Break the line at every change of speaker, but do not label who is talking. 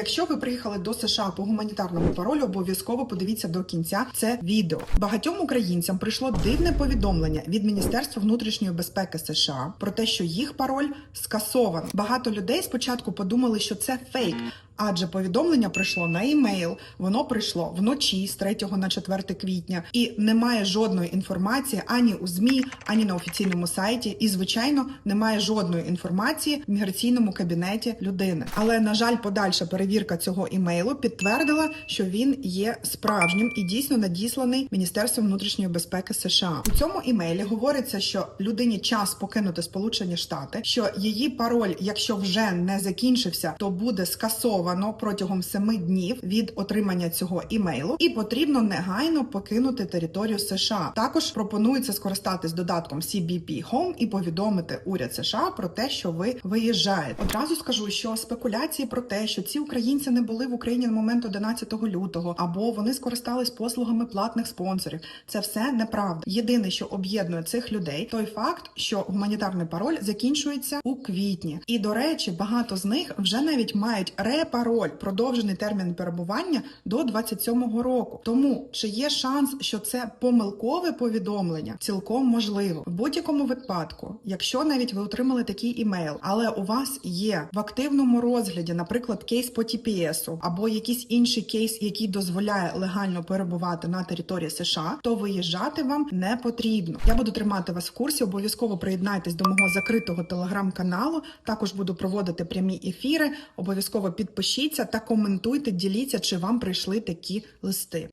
Якщо ви приїхали до США по гуманітарному паролю, обов'язково подивіться до кінця це відео. Багатьом українцям прийшло дивне повідомлення від Міністерства внутрішньої безпеки США про те, що їх пароль скасований. Багато людей спочатку подумали, що це фейк. Адже повідомлення прийшло на імейл, воно прийшло вночі з 3 на 4 квітня, і немає жодної інформації ані у змі, ані на офіційному сайті. І звичайно, немає жодної інформації в міграційному кабінеті людини. Але на жаль, подальша перевірка цього імейлу підтвердила, що він є справжнім і дійсно надісланий Міністерством внутрішньої безпеки США. У цьому імейлі говориться, що людині час покинути Сполучені Штати, що її пароль, якщо вже не закінчився, то буде скасовано протягом семи днів від отримання цього імейлу, і потрібно негайно покинути територію США. Також пропонується скористатись додатком CBP Home і повідомити уряд США про те, що ви виїжджаєте. Одразу скажу, що спекуляції про те, що ці українці не були в Україні на момент 11 лютого, або вони скористались послугами платних спонсорів. Це все неправда. Єдине, що об'єднує цих людей, той факт, що гуманітарний пароль закінчується у квітні. І до речі, багато з них вже навіть мають репароль, продовжений термін перебування до 27-го року. Тому чи є шанс, що це помилкове повідомлення? Цілком можливо. В будь-якому випадку, якщо навіть ви отримали такий імейл, але у вас є в активному розгляді, наприклад, кейс по TPS або якийсь інший кейс, який дозволяє легально перебувати на території США, то виїжджати вам не потрібно. Я буду тримати вас в курсі. Обов'язково приєднайтесь до мого закритого телеграм-каналу. Також буду проводити прямі ефіри. Обов'язково підпишіться та коментуйте, діліться, чи вам прийшли такі листи.